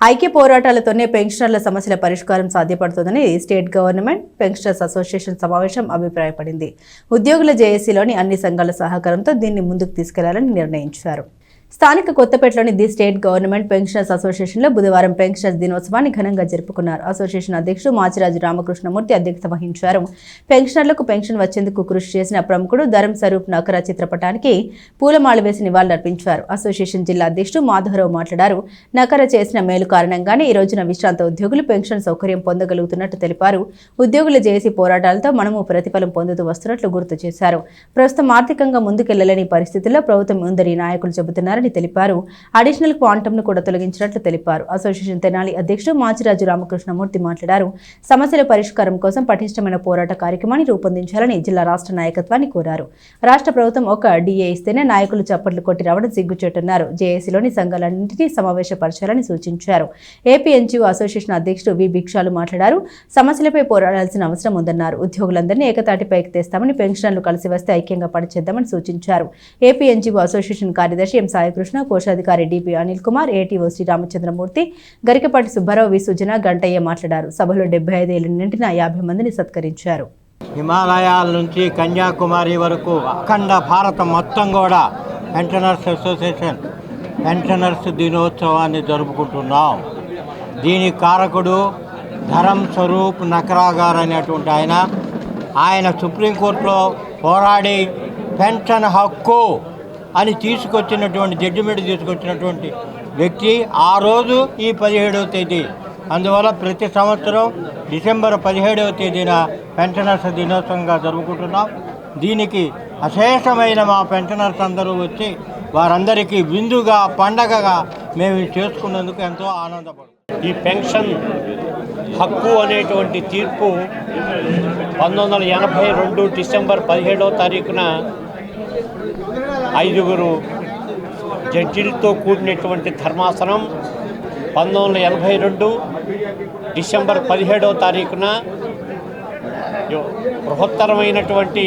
ఐక్య పోరాటాలతోనే పెన్షనర్ల సమస్యల పరిష్కారం సాధ్యపడుతుందని స్టేట్ గవర్నమెంట్ పెన్షనర్స్ అసోసియేషన్ సమావేశం అభిప్రాయపడింది. ఉద్యోగుల జేఏసీలోని అన్ని సంఘాల సహకారంతో దీన్ని ముందుకు తీసుకెళ్ళాలని నిర్ణయించారు. స్థానిక కొత్తపేటలోని ది స్టేట్ గవర్నమెంట్ పెన్షనర్స్ అసోసియేషన్లో బుధవారం పెన్షనర్స్ దినోత్సవాన్ని ఘనంగా జరుపుకున్నారు. అసోసియేషన్ అధ్యక్షుడు మాచిరాజు రామకృష్ణమూర్తి అధ్యక్షత వహించారు. పెన్షనర్లకు పెన్షన్ వచ్చేందుకు కృషి చేసిన ప్రముఖుడు ధరం స్వరూప్ నకర చిత్రపటానికి పూలమాల వేసి నివాళులర్పించారు. అసోసియేషన్ జిల్లా అధ్యక్షుడు మాధవరావు మాట్లాడారు. నకర చేసిన మేలు కారణంగానే ఈ రోజున విశ్రాంత ఉద్యోగులు పెన్షన్ సౌకర్యం పొందగలుగుతున్నట్టు తెలిపారు. ఉద్యోగులు చేసి పోరాటాలతో మనము ప్రతిఫలం పొందుతూ వస్తున్నట్లు గుర్తు చేశారు. ప్రస్తుతం ఆర్థికంగా ముందుకెళ్ళలేని పరిస్థితుల్లో ప్రభుత్వం ఉందని నాయకులు చెబుతున్నారు. చేస్తున్నారని తెలిపారు. అడిషనల్ క్వాంటంను కూడా తొలగించినట్లు తెలిపారు. అసోసియేషన్ తెనాలి అధ్యక్షుడు మాచిరాజు రామకృష్ణమూర్తి మాట్లాడారు. సమస్యల పరిష్కారం కోసం పటిష్టమైన పోరాట కార్యక్రమాన్ని రూపొందించాలని జిల్లా రాష్ట్ర నాయకత్వాన్ని కోరారు. రాష్ట్ర ప్రభుత్వం ఒక డిఏ ఇస్తేనే నాయకులు చప్పట్లు కొట్టి రావడం సిగ్గుచేటున్నారు. జేఏసీలోని సంఘాలన్నింటినీ సమావేశపరచాలని సూచించారు. ఏపీ ఎన్జీఓ అసోసియేషన్ అధ్యక్షుడు వి భిక్షాలు మాట్లాడారు. సమస్యలపై పోరాడాల్సిన అవసరం ఉందన్నారు. ఉద్యోగులందరినీ ఏకతాటిపైకి తెస్తామని పెన్షన్లు కలిసి వస్తే ఐక్యంగా పనిచేద్దామని సూచించారు. ఏపీ ఎన్జీఓ అసోసియేషన్ కార్యదర్శి ఎం సాయికృష్ణ కోశాధికారి DP Anil Kumar ATO Sriramachandramurthy Garikapati Subbarao V Sujana Gantayya మాట్లాడారు. సభలో డెబ్బై ఐదేళ్ళ నిండిన యాభై మందిని సత్కరించారు. హిమాలయాల నుంచి కన్యాకుమారి వరకు అఖండ భారతం మొత్తం కూడా పెన్షనర్స్ అసోసియేషన్ పెన్షనర్స్ దినోత్సవాన్ని జరుపుకుంటున్నాం. దీని కారకుడు ధరం స్వరూప్ నక్రా గారు అనేటువంటి ఆయన. ఆయన సుప్రీంకోర్టులో పోరాడి పెన్షన్ హక్కు అని తీసుకొచ్చినటువంటి జడ్జిమెంట్ తీసుకొచ్చినటువంటి వ్యక్తి ఆ రోజు ఈ పదిహేడవ తేదీ. అందువల్ల ప్రతి సంవత్సరం డిసెంబర్ పదిహేడవ తేదీన పెన్షనర్స్ దినోత్సవంగా జరుపుకుంటున్నాం. దీనికి అశేషమైన మా పెన్షనర్స్ అందరూ వచ్చి వారందరికీ విందుగా పండగగా మేము చేసుకున్నందుకు ఎంతో ఆనందపడు ఈ పెన్షన్ హక్కు అనేటువంటి తీర్పు పంతొమ్మిది వందల ఎనభై రెండు డిసెంబర్ పదిహేడవ తారీఖున ఐదుగురు జడ్జిలతో కూడినటువంటి ధర్మాసనం పంతొమ్మిది వందల ఎనభై రెండు డిసెంబర్ పదిహేడవ తారీఖున బృహత్తరమైనటువంటి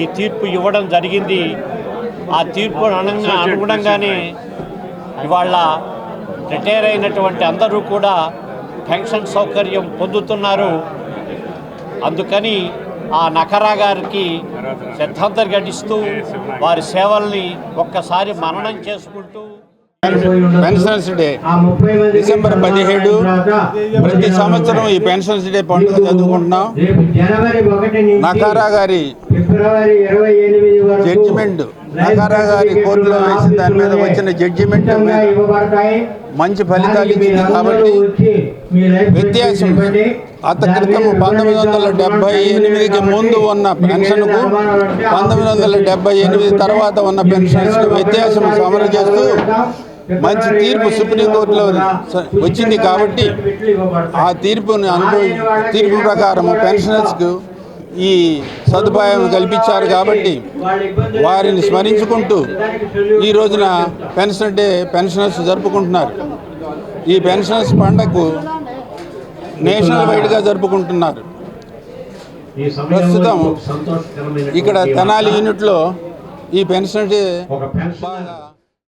ఈ తీర్పు ఇవ్వడం జరిగింది. ఆ తీర్పు అనంగా అనుగుణంగానే ఇవాళ రిటైర్ అయినటువంటి అందరూ కూడా పెన్షన్ సౌకర్యం పొందుతున్నారు. అందుకని ఆ నకరా గారికి శ్రద్ధాంతరం ఘటిస్తూ వారి సేవల్ని ఒక్కసారి మననం చేసుకుంటూ పెన్షన్స్ డే డిసెంబర్ పదిహేడు. ప్రతి సంవత్సరం ఈ పెన్షన్స్ డే పండుగ చదువుకుంటున్నాం. నకారా గారి జడ్జిమెంట్ నకారా గారి కోర్టులో వేసిన దాని మీద వచ్చిన జడ్జిమెంట్ మంచి ఫలితాలు ఇచ్చింది కాబట్టి వ్యత్యాసం అంత క్రితం పంతొమ్మిది వందల డెబ్బై ఎనిమిదికి ముందు ఉన్న పెన్షన్కు పంతొమ్మిది వందల డెబ్బై ఎనిమిది తర్వాత ఉన్న పెన్షన్స్కి వ్యత్యాసం సమర చేస్తూ మంచి తీర్పు సుప్రీంకోర్టులో వచ్చింది కాబట్టి ఆ తీర్పుని అనుభవి తీర్పు ప్రకారం పెన్షనర్స్కు ఈ సదుపాయం కల్పించారు కాబట్టి వారిని స్మరించుకుంటూ ఈ రోజున పెన్షన్ డే పెన్షనర్స్ జరుపుకుంటున్నారు. ఈ పెన్షనర్స్ పండగకు నేషనల్ వైడ్గా జరుపుకుంటున్నారు. ప్రస్తుతం ఇక్కడ తెనాలి యూనిట్లో ఈ పెన్షన్ బాగా